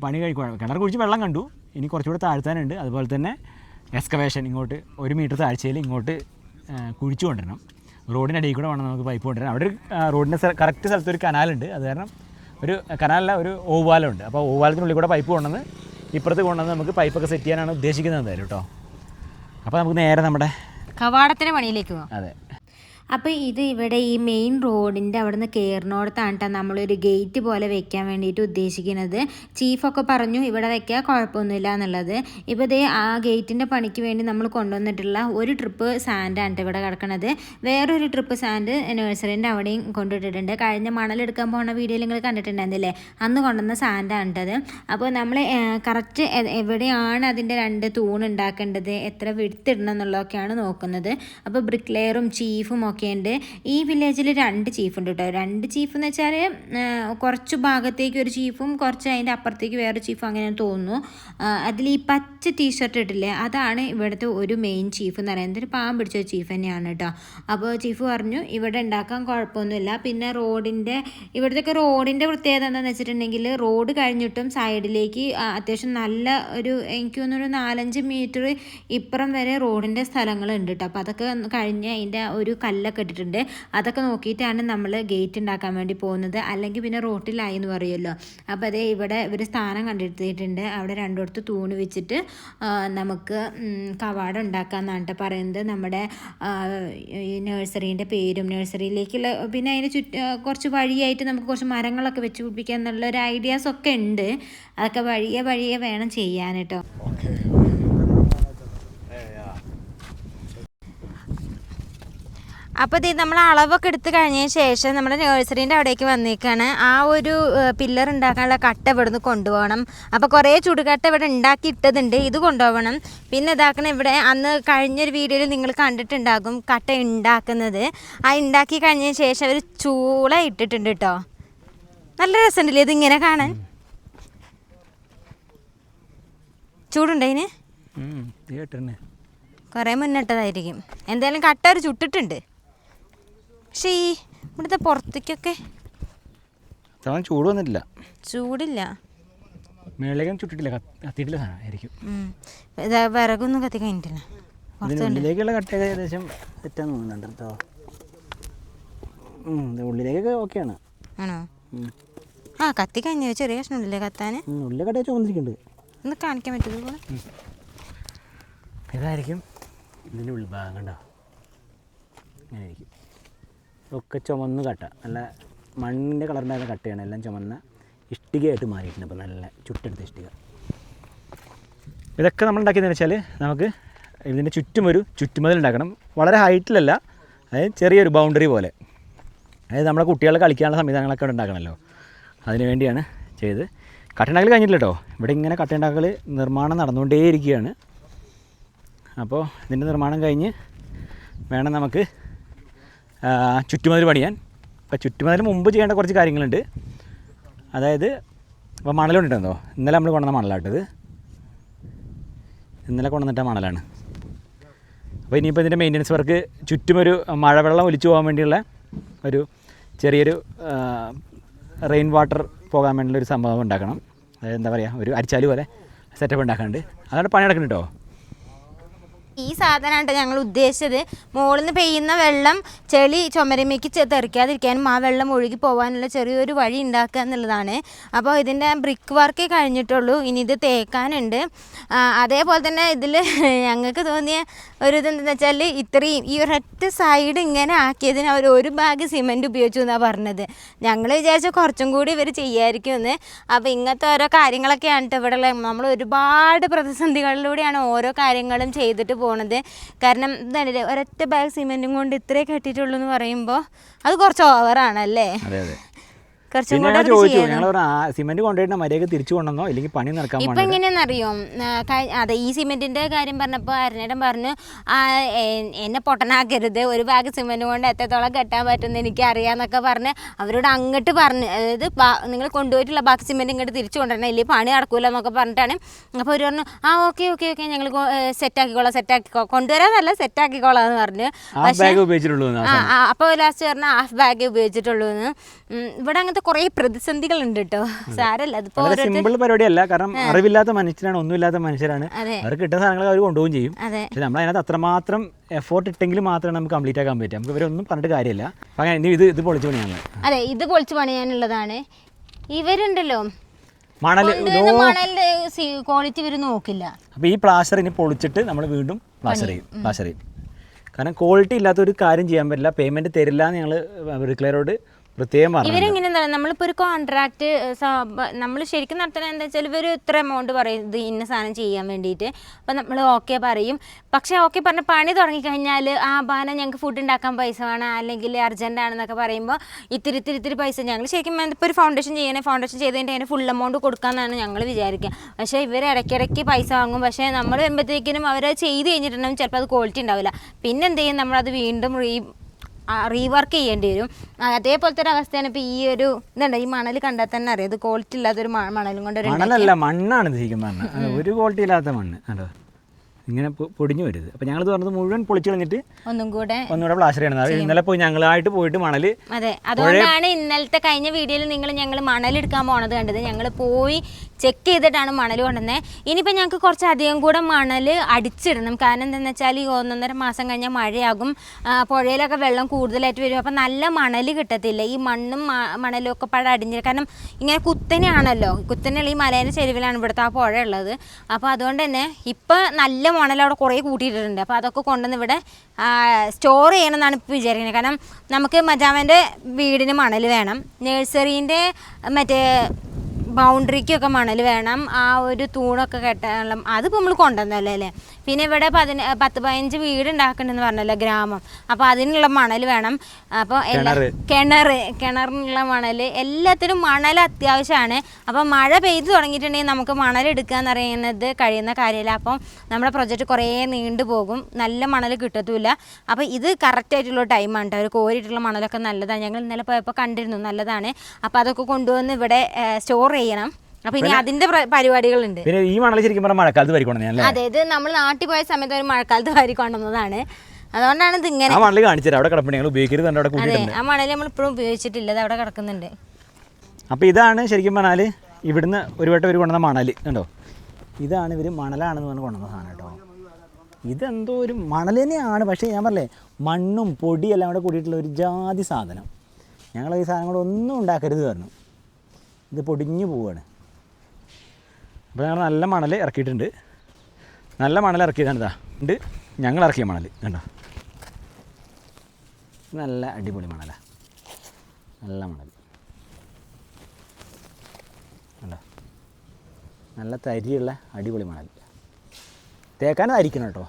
S1: പണി കഴിക്കുക കിണർ കുഴിച്ച് വെള്ളം കണ്ടു. ഇനി കുറച്ചുകൂടെ താഴ്ത്താനുണ്ട്. അതുപോലെ തന്നെ എക്സ്കവേഷൻ ഇങ്ങോട്ട് ഒരു മീറ്റർ താഴ്ചയിൽ ഇങ്ങോട്ട് കുഴിച്ചു കൊണ്ടുവരണം. റോഡിന്റെ അടിയിൽ കൂടെ വേണം നമുക്ക് പൈപ്പ് കൊണ്ടുവരാൻ അവിടെ ഒരു റോഡിന്റെ കറക്റ്റ് സ്ഥലത്ത് ഒരു കനാലുണ്ട് അത് കാരണം ഒരു കനാലല്ല ഒരു ഓവാലുണ്ട്. അപ്പോൾ ഓവാലത്തിനുള്ളിൽ കൂടെ പൈപ്പ് കൊണ്ടുവന്ന് ഇപ്പുറത്ത് കൊണ്ടുവന്ന് നമുക്ക് പൈപ്പൊക്കെ സെറ്റ് ചെയ്യാനാണ് ഉദ്ദേശിക്കുന്നത് എന്തായാലും കേട്ടോ അപ്പോൾ നമുക്ക് നേരെ നമ്മുടെ
S3: കവാടത്തിന്റെ പണിയിലേക്ക് പോകാം
S1: അതെ.
S3: അപ്പോൾ ഇത് ഇവിടെ ഈ മെയിൻ റോഡിന്റെ അവിടെ നിന്ന് കയറിനോടത്താണ് കേട്ടോ നമ്മളൊരു ഗേറ്റ് പോലെ വെക്കാൻ വേണ്ടിയിട്ട് ഉദ്ദേശിക്കുന്നത്. ചീഫൊക്കെ പറഞ്ഞു ഇവിടെ വെക്കാൻ കുഴപ്പമൊന്നുമില്ല എന്നുള്ളത്. ഇപ്പോൾ ഇതേ ആ ഗേറ്റിന്റെ പണിക്ക് വേണ്ടി നമ്മൾ കൊണ്ടുവന്നിട്ടുള്ള ഒരു ട്രിപ്പ് സാൻഡാണ് ഇവിടെ കിടക്കണത്. വേറൊരു ട്രിപ്പ് സാൻഡ് നഴ്സറിന്റെ അവിടെയും കൊണ്ടുവിട്ടിട്ടുണ്ട്. കഴിഞ്ഞ മണലെടുക്കാൻ പോകുന്ന വീഡിയോയിൽ നിങ്ങൾ കണ്ടിട്ടുണ്ടായിരുന്നില്ലേ? അന്ന് കൊണ്ടുവന്ന സാൻഡാണ് കേട്ടത് അപ്പോൾ നമ്മൾ കറക്റ്റ് എവിടെയാണ് അതിന്റെ രണ്ട് തൂണ് ഉണ്ടാക്കേണ്ടത്? എത്ര വിടുത്തിടണം എന്നുള്ളതൊക്കെയാണ് നോക്കുന്നത്. അപ്പോൾ ബ്രിക്ക് ലെയറും ചീഫും ഉണ്ട് ഈ വില്ലേജിൽ രണ്ട് ചീഫ് ഉണ്ട് കേട്ടോ രണ്ട് ചീഫ് എന്ന് വെച്ചാൽ കുറച്ച് ഭാഗത്തേക്ക് ഒരു ചീഫും കുറച്ച് അതിന്റെ അപ്പുറത്തേക്ക് വേറെ ചീഫും അങ്ങനെ തോന്നുന്നു. അതിൽ ഈ പച്ച ടീഷർട്ട് ഇട്ടില്ലേ അതാണ് ഇവിടുത്തെ ഒരു മെയിൻ ചീഫ് എന്ന് പറയുന്നത്. ഒരു പാവം പിടിച്ച ചീഫ് തന്നെയാണ് കേട്ടോ അപ്പോൾ ചീഫ് പറഞ്ഞു ഇവിടെ ഉണ്ടാക്കാൻ കുഴപ്പമൊന്നുമില്ല. പിന്നെ റോഡിന്റെ ഇവിടുത്തെ റോഡിന്റെ പ്രത്യേകത എന്താണെന്ന് വെച്ചിട്ടുണ്ടെങ്കിൽ റോഡ് കഴിഞ്ഞിട്ടും സൈഡിലേക്ക് അത്യാവശ്യം നല്ല ഒരു എനിക്ക് തോന്നുന്നു ഒരു നാലഞ്ച് മീറ്റർ ഇപ്പുറം വരെ റോഡിന്റെ സ്ഥലങ്ങളുണ്ട് കേട്ടോ അപ്പോൾ അതൊക്കെ കഴിഞ്ഞ് അതിന്റെ ഒരു കല്ലൊക്കെ ഇട്ടിട്ടുണ്ട് അതൊക്കെ നോക്കിയിട്ടാണ് നമ്മൾ ഗേറ്റ് ഉണ്ടാക്കാൻ വേണ്ടി പോകുന്നത്. അല്ലെങ്കിൽ പിന്നെ റോട്ടിലായി എന്ന് പറയുമല്ലോ. അപ്പോൾ അതേ ഇവിടെ ഇവർ സ്ഥാനം കണ്ടെടുത്തിട്ടുണ്ട് അവിടെ രണ്ടിടത്ത് തൂണ് വെച്ചിട്ട് നമുക്ക് കവാടം ഉണ്ടാക്കാമെന്നാണ് പറയുന്നത്. നമ്മുടെ ഈ നഴ്സറീന്റെ പേരും നഴ്സറിയിലേക്കുള്ള പിന്നെ അതിന് ചുറ്റ കുറച്ച് വഴിയായിട്ട് നമുക്ക് കുറച്ച് മരങ്ങളൊക്കെ വെച്ച് പിടിപ്പിക്കുക എന്നുള്ള ഒരു ഐഡിയാസ് ഒക്കെ ഉണ്ട്. അതൊക്കെ വഴിയെ വഴിയെ വേണം ചെയ്യാൻ കേട്ടോ അപ്പോൾ ഇത് നമ്മൾ അളവൊക്കെ എടുത്ത് കഴിഞ്ഞതിന് ശേഷം നമ്മുടെ നഴ്സറീന്റെ അവിടേക്ക് വന്നേക്കാണ്. ആ ഒരു പില്ലർ ഉണ്ടാക്കാനുള്ള കട്ട ഇവിടെ നിന്ന് കൊണ്ടുപോകണം. അപ്പോൾ കുറേ ചുടുകട്ട ഇവിടെ ഉണ്ടാക്കി ഇട്ടതുണ്ട്. ഇത് കൊണ്ടുപോകണം. പിന്നെ ഇതാക്കണം ഇവിടെ അന്ന് കഴിഞ്ഞൊരു വീഡിയോയിൽ നിങ്ങൾ കണ്ടിട്ടുണ്ടാകും കട്ട ഉണ്ടാക്കുന്നത്. ആ ഉണ്ടാക്കി കഴിഞ്ഞതിന് ശേഷം അവർ ചൂള ഇട്ടിട്ടുണ്ട് കേട്ടോ നല്ല രസമുണ്ടല്ലേ ഇതിങ്ങനെ കാണാൻ? ചൂടുണ്ടതിന് കുറെ മുന്നിട്ടതായിരിക്കും എന്തായാലും കട്ട ഒരു ചുട്ടിട്ടുണ്ട്. പക്ഷേ ഈ ഇവിടുത്തെ പുറത്തേക്കൊക്കെ
S1: അത്ര ചൂട് വന്നിട്ടില്ല.
S3: ചൂടില്ല.
S1: മേളിലേക്കും ചുട്ടിട്ടില്ല. കത്തിട്ടില്ല കത്തിയിട്ടില്ല ആയിരിക്കും.
S3: ഇതാ വിറകൊന്നും കത്തി കഴിഞ്ഞിട്ടില്ല.
S1: ഉള്ളിലേക്കുള്ള കട്ടയൊക്കെ ഏകദേശം തെറ്റാന്ന് തോന്നുന്നുണ്ട് കേട്ടോ. ഉള്ളിലേക്കൊക്കെ ഓക്കെയാണ്.
S3: ആണോ? ആ കത്തി കഴിഞ്ഞ. ചെറിയ കഷ്ണമില്ലേ കത്താൻ?
S1: ഉള്ളിലെ കട്ട ചുമന്നിരിക്കുന്നുണ്ട്.
S3: ഒന്ന് കാണിക്കാൻ പറ്റുമോ
S1: ഇതായിരിക്കും ഇതിന്റെ ഉൾഭാഗം കണ്ടോ? ഇങ്ങനെ ആയിരിക്കും ഒക്കെ ചുമന്ന് കട്ട. നല്ല മണ്ണിന്റെ കളറിന്റെ കട്ടയാണ് എല്ലാം ചുമന്ന ഇഷ്ടികയായിട്ട് മാറിയിട്ടുണ്ട് അപ്പോൾ നല്ല ചുട്ടെടുത്ത ഇഷ്ടിക. ഇതൊക്കെ നമ്മൾ ഉണ്ടാക്കിയതെന്ന് വെച്ചാൽ നമുക്ക് ഇതിന്റെ ചുറ്റും ഒരു ചുറ്റുമതിൽ ഉണ്ടാക്കണം വളരെ ഹൈറ്റിലല്ല അതായത് ചെറിയൊരു ബൗണ്ടറി പോലെ. അതായത് നമ്മുടെ കുട്ടികളെ കളിക്കാനുള്ള സംവിധാനങ്ങളൊക്കെ ഉണ്ടാക്കണമല്ലോ അതിന് വേണ്ടിയാണ് ചെയ്ത് കട്ടുണ്ടാക്കൽ കഴിഞ്ഞിട്ടില്ല കേട്ടോ ഇവിടെ ഇങ്ങനെ കട്ടുണ്ടാക്കൽ നിർമ്മാണം നടന്നുകൊണ്ടേയിരിക്കുകയാണ്. അപ്പോൾ ഇതിന്റെ നിർമ്മാണം കഴിഞ്ഞ് വേണം നമുക്ക് ചുറ്റുമതിൽ പണിയാൻ. അപ്പോൾ ചുറ്റുമതിൽ മുമ്പ് ചെയ്യേണ്ട കുറച്ച് കാര്യങ്ങളുണ്ട്. അതായത് ഇപ്പോൾ മണലുണ്ടോ ഇന്നലെ നമ്മൾ കൊണ്ടുവന്ന മണലാട്ടത്. ഇന്നലെ കൊണ്ടുവന്നിട്ട മണലാണ്. അപ്പോൾ ഇനിയിപ്പോൾ ഇതിന്റെ മെയിന്റനൻസ് വർക്ക് ചുറ്റുമൊരു മഴവെള്ളം ഒലിച്ചു പോകാൻ വേണ്ടിയുള്ള ഒരു ചെറിയൊരു റെയിൻ വാട്ടർ പോകാൻ വേണ്ടിയുള്ള ഒരു സംഭവം ഉണ്ടാക്കണം. അതായത് എന്താ പറയുക ഒരു അരിച്ചാലു പോലെ സെറ്റപ്പ് ഉണ്ടാക്കാനുണ്ട്. അതുകൊണ്ട് പണി കേട്ടോ
S3: ഈ സാധനമാണ് ഞങ്ങൾ ഉദ്ദേശിച്ചത്. മുകളിൽ നിന്ന് പെയ്യുന്ന വെള്ളം ചെളി ചുമരമേക്ക് തെറിക്കാതിരിക്കാനും ആ വെള്ളം ഒഴുകി പോകാനുള്ള ചെറിയൊരു വഴി ഉണ്ടാക്കുക എന്നുള്ളതാണ്. അപ്പോൾ ഇതിന്റെ ബ്രിക്ക് വർക്ക് കഴിഞ്ഞിട്ടുള്ളൂ. ഇനി ഇത് തേക്കാനുണ്ട്. അതേപോലെ തന്നെ ഇതിൽ ഞങ്ങൾക്ക് തോന്നിയ ഒരു ഇതെന്താണെന്ന് വെച്ചാൽ ഇത്രയും ഈ ഒരൊറ്റ സൈഡ് ഇങ്ങനെ ആക്കിയതിന് അവർ ഒരു ബാഗ് സിമെന്റ് ഉപയോഗിച്ചു എന്നാണ് പറഞ്ഞത്. ഞങ്ങൾ വിചാരിച്ചാൽ കുറച്ചും കൂടി ഇവർ ചെയ്യായിരിക്കുമെന്ന്. അപ്പോൾ ഇങ്ങനത്തെ ഓരോ കാര്യങ്ങളൊക്കെയാണ് കേട്ടോ ഇവിടെ നമ്മൾ ഒരുപാട് പ്രതിസന്ധികളിലൂടെയാണ് ഓരോ കാര്യങ്ങളും ചെയ്തിട്ട് പോണത്. കാരണം എന്താണ് ഒരൊറ്റ ബാഗ് സിമെന്റും കൊണ്ട് ഇത്രേ കെട്ടിയിട്ടുള്ളൂ എന്ന് പറയുമ്പോൾ അത് കുറച്ച് ഓവറാണല്ലേ കുറച്ചും കൂടെ അവർ
S1: ചോദിച്ചു
S3: ചെയ്യണം.
S1: ഞങ്ങൾ സിമെന്റ് കൊണ്ടുവരുന്ന മര്യാദ തിരിച്ചു കൊണ്ടുവന്നോ? ഇല്ലെങ്കിൽ പണി നടക്കാൻ
S3: ഇപ്പൊ
S1: വേണ്ടി
S3: എങ്ങനെയാണെന്നറിയോ? അതെ ഈ സിമെന്റിന്റെ കാര്യം പറഞ്ഞപ്പോൾ അരുണേടൻ പറഞ്ഞു ആ എന്നെ പൊട്ടനാക്കരുത്. ഒരു ബാഗ് സിമെന്റ് കൊണ്ട് എത്രത്തോളം കെട്ടാൻ പറ്റുമെന്ന് എനിക്ക് അറിയാന്നൊക്കെ പറഞ്ഞ് അവരോട് അങ്ങോട്ട് പറഞ്ഞ് അതായത് നിങ്ങൾ കൊണ്ടുപോയിട്ടുള്ള ബാക്കി സിമെന്റ് ഇങ്ങോട്ട് തിരിച്ചു കൊണ്ടുവരണം. ഇല്ലെങ്കിൽ പണി നടക്കൂല എന്നൊക്കെ പറഞ്ഞിട്ടാണ്. അപ്പോൾ അവർ പറഞ്ഞു ആ ഓക്കെ ഓക്കെ ഓക്കെ ഞങ്ങൾ സെറ്റ് ആക്കിക്കോളാം സെറ്റ് ആക്കിക്കോ കൊണ്ടുവരാന്നല്ല സെറ്റ് ആക്കിക്കോളാം എന്ന് പറഞ്ഞു.
S1: ആ ബാഗ് ഉപയോഗിച്ചിട്ടുള്ളൂ എന്ന് ആ
S3: ആ അപ്പോൾ ലാസ്റ്റ് പറഞ്ഞ ഹാഫ് ബാഗ് ഉപയോഗിച്ചിട്ടുള്ളൂ എന്ന് ഉം, ഇവിടെ അങ്ങനത്തെ കുറേ പ്രതിസന്ധികൾ ഉണ്ട് കേട്ടോ സാരല്ല അതിപ്പോ
S1: സിമ്പിൾ പരിപാടിയല്ല കാരണം അറിവില്ലാത്ത മനുഷ്യരാണ് ഒന്നുമില്ലാത്ത മനുഷ്യരാണ്.
S3: അതെ.
S1: അവർ കിട്ടുന്ന സാധനങ്ങൾ അവർ കൊണ്ടുപോകും ചെയ്യും. പക്ഷെ നമ്മൾ അതിനകത്ത് അത്രമാത്രം എഫോർട്ട് ഇട്ടെങ്കിൽ മാത്രമേ നമുക്ക് കംപ്ലീറ്റ് ആക്കാൻ പറ്റും. നമുക്ക് ഇവരൊന്നും പറഞ്ഞിട്ട് കാര്യമില്ല. അങ്ങനെ ഇനി ഇത് ഇത് പൊളിച്ചു പണിയാണ്.
S3: അതെ ഇത് പൊളിച്ചു പണിയാനുള്ളതാണ്. ഇവരുണ്ടല്ലോ.
S1: മണൽ
S3: മണലിന്റെ ക്വാളിറ്റി ഇവർ നോക്കില്ല.
S1: അപ്പോൾ ഈ പ്ലാസ്റ്റർ ഇനി പൊളിച്ചിട്ട് നമ്മൾ വീണ്ടും പ്ലാസ്റ്റർ ചെയ്യും. പ്ലാസ്റ്റർ ചെയ്യും. കാരണം ക്വാളിറ്റി ഇല്ലാത്ത ഒരു കാര്യം ചെയ്യാൻ പറ്റില്ല. പേയ്മെന്റ് തരില്ല എന്ന് ഞങ്ങൾ പ്രത്യേകം നമ്മളിപ്പോ
S3: ഇവരെങ്ങനെ എന്താ നമ്മളിപ്പോൾ ഒരു കോൺട്രാക്ട് നമ്മൾ ശരിക്കും നടത്തുന്നത് എന്താ വെച്ചാൽ ഇവർ ഇത്ര എമൗണ്ട് പറയും ഇത് ഇന്ന സാധനം ചെയ്യാൻ വേണ്ടിയിട്ട് അപ്പോൾ നമ്മൾ ഓക്കെ പറയും. പക്ഷേ ഓക്കെ പറഞ്ഞ പണി തുടങ്ങിക്കഴിഞ്ഞാൽ ആ ബാന ഞങ്ങൾക്ക് ഫുഡ് ഉണ്ടാക്കാൻ പൈസ വേണം അല്ലെങ്കിൽ അർജന്റ് ആണെന്നൊക്കെ പറയുമ്പോൾ ഇത്തിരി ഇത്തിരി ഇത്തിരി പൈസ ഞങ്ങൾ ശരിക്കും ഇപ്പോൾ ഒരു ഫൗണ്ടേഷൻ ചെയ്യണേ ഫൗണ്ടേഷൻ ചെയ്തതിന്റെ അതിന് ഫുൾ എമൗണ്ട് കൊടുക്കാമെന്നാണ് ഞങ്ങൾ വിചാരിക്കുക പക്ഷേ ഇവർ ഇടയ്ക്കിടയ്ക്ക് പൈസ വാങ്ങും. പക്ഷേ നമ്മൾ വരുമ്പോഴത്തേക്കിനും അവർ ചെയ്ത് കഴിഞ്ഞിട്ടുണ്ടെങ്കിൽ ചിലപ്പോൾ അത് ക്വാളിറ്റി ഉണ്ടാവില്ല പിന്നെ എന്ത് ചെയ്യും? നമ്മളത് വീണ്ടും റീ റീവർക്ക് ചെയ്യേണ്ടി വരും. അതേപോലത്തെ ഒരു അവസ്ഥയാണ് ഇപ്പോൾ ഈ ഒരു ഇതുണ്ട്. ഈ മണൽ കണ്ടാൽ തന്നെ അറിയാം. ഇത് ക്വാളിറ്റി ഇല്ലാത്തൊരു മണലും കൊണ്ട്
S1: മണലല്ല മണ്ണാണ് ശരിക്കും ഒരു ക്വാളിറ്റി ഇല്ലാത്ത മണ്ണ് കണ്ടോ ഇങ്ങനെ പൊടിഞ്ഞു വരുത് അപ്പോൾ ഞങ്ങൾ പറഞ്ഞത് മുഴുവൻ പൊളിച്ചു കളഞ്ഞിട്ട്
S3: ഒന്നും കൂടെ
S1: ഒന്നുകൂടെ പ്ലാസ്റ്റർ ചെയ്യണം. ഇന്നലെ പോയി ഞങ്ങളായിട്ട് പോയിട്ട് മണൽ
S3: അതെ. അതുകൊണ്ടാണ് ഇന്നലത്തെ കഴിഞ്ഞ വീഡിയോയിൽ നിങ്ങൾ ഞങ്ങൾ മണലെടുക്കാൻ പോണത് കണ്ടത്. ഞങ്ങൾ പോയി ചെക്ക് ചെയ്തിട്ടാണ് മണൽ കൊണ്ടുവന്നത് ഇനിയിപ്പോൾ ഞങ്ങൾക്ക് കുറച്ച് അധികം കൂടെ മണൽ അടിച്ചിടണം. കാരണം എന്താണെന്ന് വെച്ചാൽ ഈ ഒന്നൊന്നര മാസം കഴിഞ്ഞാൽ മഴയാകും. പുഴയിലൊക്കെ വെള്ളം കൂടുതലായിട്ട് വരും. അപ്പോൾ നല്ല മണൽ കിട്ടത്തില്ല. ഈ മണ്ണും മണലും ഒക്കെ പഴം അടിഞ്ഞ് കാരണം ഇങ്ങനെ കുത്തനെയാണല്ലോ. കുത്തനെയുള്ള ഈ മലേന്റെ ചെരുവിലാണ് ഇവിടുത്തെ ആ പുഴ ഉള്ളത്. അപ്പോൾ അതുകൊണ്ട് തന്നെ ഇപ്പോൾ നല്ല മണൽ അവിടെ കുറേ കൂട്ടിയിട്ടുണ്ട് അപ്പോൾ അതൊക്കെ കൊണ്ടുവന്ന് ഇവിടെ സ്റ്റോർ ചെയ്യണമെന്നാണ് ഇപ്പോൾ വിചാരിക്കുന്നത്. കാരണം നമുക്ക് മജാമന്റെ വീടിന് മണൽ വേണം. നഴ്സറീന്റെ മറ്റേ ബൗണ്ടറിക്കൊക്കെ മണൽ വേണം. ആ ഒരു തൂണൊക്കെ കെട്ടാനുള്ള അതിപ്പോൾ നമ്മൾ കൊണ്ടുവന്നല്ലേ അല്ലേ പിന്നെ ഇവിടെ പതിന പത്ത് പതിനഞ്ച് വീട് ഉണ്ടാക്കണ്ടെന്ന് പറഞ്ഞല്ലോ ഗ്രാമം. അപ്പോൾ അതിനുള്ള മണൽ വേണം. അപ്പോൾ എല്ലാ. കിണർ കിണറിനുള്ള മണൽ എല്ലാത്തിനും മണൽ അത്യാവശ്യമാണ്. അപ്പോൾ മഴ പെയ്തു തുടങ്ങിയിട്ടുണ്ടെങ്കിൽ നമുക്ക് മണൽ എടുക്കുക എന്ന് പറയുന്നത് കഴിയുന്ന കാര്യമില്ല. അപ്പം നമ്മുടെ പ്രൊജക്റ്റ് കുറേ നീണ്ടു പോകും. നല്ല മണൽ കിട്ടത്തുമില്ല. അപ്പോൾ ഇത് കറക്റ്റായിട്ടുള്ള ടൈമാണ് കേട്ടോ. ഒരു കോരിയിട്ടുള്ള മണലൊക്കെ നല്ലതാണ്. ഞങ്ങൾ ഇന്നലെ പോയപ്പോൾ കണ്ടിരുന്നു. നല്ലതാണ്. അപ്പോൾ അതൊക്കെ കൊണ്ടുവന്ന് ഇവിടെ സ്റ്റോർ ചെയ്യണം. അപ്പോൾ ഇനി അതിന്റെ പ്ര- പരിപാടികളുണ്ട്.
S1: പിന്നെ ഈ മണൽ ശരിക്കും പറഞ്ഞാൽ മഴക്കാലത്ത് വരിക്കണം
S3: അതായത് നമ്മൾ നാട്ടിൽ പോയ സമയത്ത് ഒരു മഴക്കാലത്ത് വാരി കൊണ്ടുവന്നതാണ്. അതുകൊണ്ടാണ് ഇത് ഇങ്ങനെ
S1: ആ മണൽ കാണിച്ചത് അവിടെ കിടപ്പുണ്ട് ഞങ്ങൾ ഉപയോഗിക്കരുത് അവിടെ
S3: അതെ ആ മണൽ നമ്മൾ ഇപ്പോഴും ഉപയോഗിച്ചിട്ടില്ല അത് അവിടെ കിടക്കുന്നുണ്ട്.
S1: അപ്പോൾ ഇതാണ് ശരിക്കും പറഞ്ഞാൽ ഇവിടുന്ന് ഒരു വട്ടം ഒരു കൊണ്ടുവന്ന മണൽ കണ്ടോ? ഇതാണ് ഇവർ മണലാണെന്ന് പറഞ്ഞ് കൊണ്ടുവന്ന സാധനം കേട്ടോ. ഇതെന്തോ ഒരു മണൽ തന്നെയാണ്. പക്ഷേ ഞാൻ പറഞ്ഞേ മണ്ണും പൊടിയെല്ലാം അവിടെ കൂടെ കൂടിയിട്ടുള്ള ഒരു ജാതി സാധനം. ഞങ്ങൾ ഈ സാധനം കൂടെ ഒന്നും ഉണ്ടാക്കരുത് പറഞ്ഞു. ഇത് പൊടിഞ്ഞു പോവുകയാണ് അപ്പോൾ ഞങ്ങൾ നല്ല മണൽ ഇറക്കിയിട്ടുണ്ട്. നല്ല മണൽ ഇറക്കിയതാണ് ഇതാ. ഉണ്ട്. ഞങ്ങൾ ഇറക്കിയ മണൽ കണ്ടോ? നല്ല അടിപൊളി മണലാണ് നല്ല മണൽ കണ്ടോ? നല്ല തരിയുള്ള അടിപൊളി മണൽ തേക്കാൻ അരിക്കണം കേട്ടോ.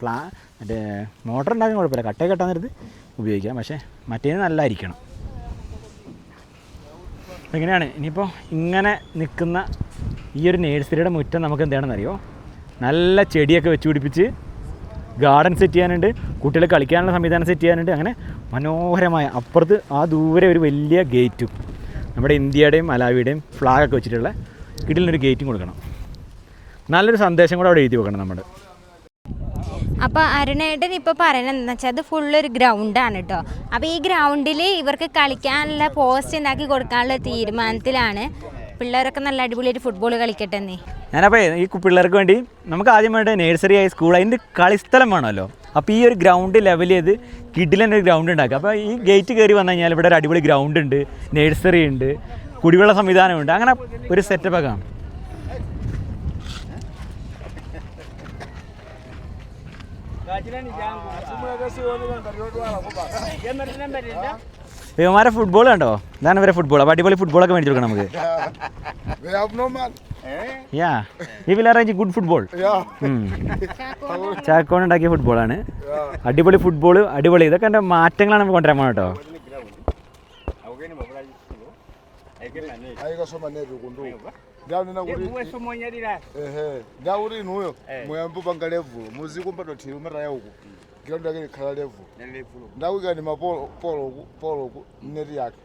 S1: പ്ലാ മറ്റേ മോട്ടർ ഉണ്ടാക്കാൻ കുഴപ്പമില്ല. കട്ടയൊക്കെ കെട്ടാൻ നേരത്ത് ഉപയോഗിക്കാം. പക്ഷേ മറ്റേ നല്ല അരിക്കണം ഇങ്ങനെയാണ്. ഇനിയിപ്പോൾ ഇങ്ങനെ നിൽക്കുന്ന ഈ ഒരു നേഴ്സറിയുടെ മുറ്റം നമുക്ക് എന്താണെന്ന് അറിയോ? നല്ല ചെടിയൊക്കെ വെച്ച് പിടിപ്പിച്ച് ഗാർഡൻ സെറ്റ് ചെയ്യാനുണ്ട്. കുട്ടികൾ കളിക്കാനുള്ള സംവിധാനം സെറ്റ് ചെയ്യാനുണ്ട്. അങ്ങനെ മനോഹരമായ അപ്പുറത്ത് ആ ദൂരെ ഒരു വലിയ ഗേറ്റും നമ്മുടെ ഇന്ത്യയുടെയും മലാവിയുടെയും ഫ്ലാഗൊക്കെ വെച്ചിട്ടുള്ള കിടിലിനൊരു ഗേറ്റും കൊടുക്കണം. നല്ലൊരു സന്ദേശം കൂടെ അവിടെ എഴുതി വെക്കണം നമ്മൾ
S3: അപ്പോൾ അരുണേട്ടൻ ഇപ്പോൾ എന്താ വെച്ചാൽ അത് ഫുള്ളൊരു ഗ്രൗണ്ടാണ് കേട്ടോ അപ്പോൾ ഈ ഗ്രൗണ്ടിൽ ഇവർക്ക് കളിക്കാനുള്ള പോസ്റ്റ് ഉണ്ടാക്കി കൊടുക്കാനുള്ള തീരുമാനത്തിലാണ്. പിള്ളേരൊക്കെ നല്ല അടിപൊളിയായിട്ട് ഫുട്ബോൾ കളിക്കട്ടെ എന്നേ.
S1: ഞാനപ്പോൾ ഈ പിള്ളേർക്ക് വേണ്ടി നമുക്ക് ആദ്യം വേണ്ട നേഴ്സറി ആയി സ്കൂൾ അതിന്റെ കളിസ്ഥലം വേണമല്ലോ. അപ്പോൾ ഈ ഒരു ഗ്രൗണ്ട് ലെവൽ ചെയ്ത് കിഡിലന്റെ ഒരു ഗ്രൗണ്ട് ഉണ്ടാക്കുക അപ്പോൾ ഈ ഗേറ്റ് കയറി വന്നു കഴിഞ്ഞാൽ ഇവിടെ ഒരു അടിപൊളി ഗ്രൗണ്ട് ഉണ്ട് നേഴ്സറി ഉണ്ട് കുടിവെള്ള സംവിധാനമുണ്ട് അങ്ങനെ ഒരു സെറ്റപ്പ് കാണും. ഇവന്മാരെ ഫുട്ബോൾ കണ്ടോ? ഇതാണ് ഇവരെ ഫുട്ബോൾ അപ്പോൾ അടിപൊളി ഫുട്ബോളൊക്കെ മേടിച്ചു കൊടുക്കണം നമുക്ക്.
S5: We have no man.
S1: Yeah we will arrange good
S5: football.
S1: ചാക്കോൺ ഉണ്ടാക്കിയ ഫുട്ബോളാണ് അടിപൊളി ഫുട്ബോൾ അടിപൊളി. ഇതൊക്കെ എന്റെ മാറ്റങ്ങളാണ് നമുക്ക് കൊണ്ടുവരാൻ പോകണം കേട്ടോ.
S5: ndaurinaguriwesomonyadira ehe ndaurinu uyo muyambupa nga levulo muzikumba tothiri umataya uku kila mndu akili khala levu ndawikani mapolo polo neti yake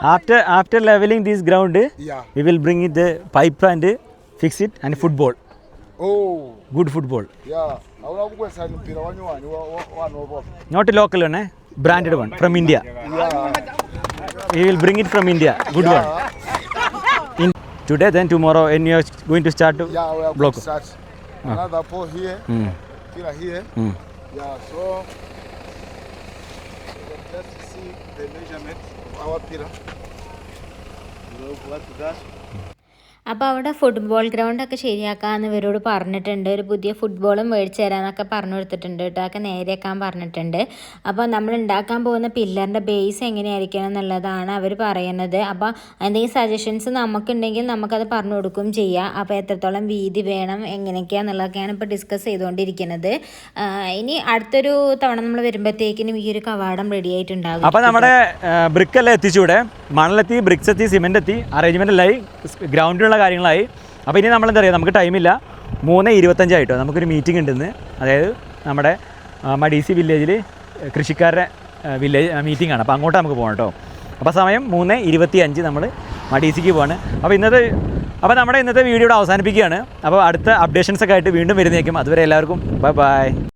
S1: after after leveling this ground
S5: yeah.
S1: we will bring in the pipe and fix it and football
S5: oh
S1: good football
S5: yeah aula kukwesa mpira wanyu wanyu wanu wapo
S1: not local one branded one from india
S5: yeah.
S1: we will bring it from india good yeah. one today, then tomorrow, and you're going to start
S5: yeah, we are
S1: block.
S5: Going to start. Ah. Another pole here, mm. killer here. Mm. Yeah, so let's see the measurement of our pillar. Look what that.
S3: അപ്പോൾ അവിടെ football ഗ്രൗണ്ടൊക്കെ ശരിയാക്കാമെന്ന് ഇവരോട് പറഞ്ഞിട്ടുണ്ട്. ഒരു പുതിയ ഫുട്ബോളും മേടിച്ച് തരാമെന്നൊക്കെ പറഞ്ഞു കൊടുത്തിട്ടുണ്ട് കേട്ടോ. അതൊക്കെ നേരെയാക്കാൻ പറഞ്ഞിട്ടുണ്ട്. അപ്പോൾ നമ്മൾ ഉണ്ടാക്കാൻ പോകുന്ന പില്ലറിന്റെ ബേസ് എങ്ങനെയായിരിക്കണം എന്നുള്ളതാണ് അവർ പറയുന്നത്. അപ്പോൾ എന്തെങ്കിലും സജഷൻസ് നമുക്കുണ്ടെങ്കിൽ നമുക്കത് പറഞ്ഞു കൊടുക്കും ചെയ്യാം. അപ്പോൾ എത്രത്തോളം വീതി വേണം എങ്ങനെയൊക്കെയാണെന്നുള്ളതൊക്കെയാണ് ഇപ്പോൾ ഡിസ്കസ് ചെയ്തുകൊണ്ടിരിക്കുന്നത്. ഇനി അടുത്തൊരു തവണ നമ്മൾ വരുമ്പോഴത്തേക്കിനും ഈ ഒരു കവാടം റെഡി ആയിട്ടുണ്ടാകും.
S1: അപ്പോൾ നമ്മുടെ ബ്രിക്കെല്ലാം എത്തിച്ചൂടെ? മണലെത്തി ബ്രിക്സ് എത്തി സിമെന്റ് എത്തി അറേഞ്ച്മെന്റ് എല്ലായി ആയി ഗ്രൗണ്ടിലുള്ള കാര്യങ്ങളായി. അപ്പോൾ ഇനി നമ്മൾ എന്താ പറയുക നമുക്ക് ടൈമില്ല മൂന്ന് ഇരുപത്തഞ്ചായിട്ടോ നമുക്കൊരു മീറ്റിംഗ് ഉണ്ടെന്ന് അതായത് നമ്മുടെ മഡീസി വില്ലേജിൽ കൃഷിക്കാരുടെ വില്ലേജ് മീറ്റിംഗ് ആണ്. അപ്പോൾ അങ്ങോട്ട് നമുക്ക് പോകണം കേട്ടോ. അപ്പോൾ സമയം മൂന്ന് ഇരുപത്തി അഞ്ച് നമ്മൾ മഡീസിക്ക് പോവാണ്. അപ്പോൾ ഇന്നത്തെ അപ്പോൾ നമ്മുടെ ഇന്നത്തെ വീഡിയോ അവസാനിപ്പിക്കുകയാണ്. അപ്പോൾ അടുത്ത അപ്ഡേഷൻസൊക്കെ ആയിട്ട് വീണ്ടും വരുന്നേക്കും. അതുവരെ എല്ലാവർക്കും ബൈ ബൈ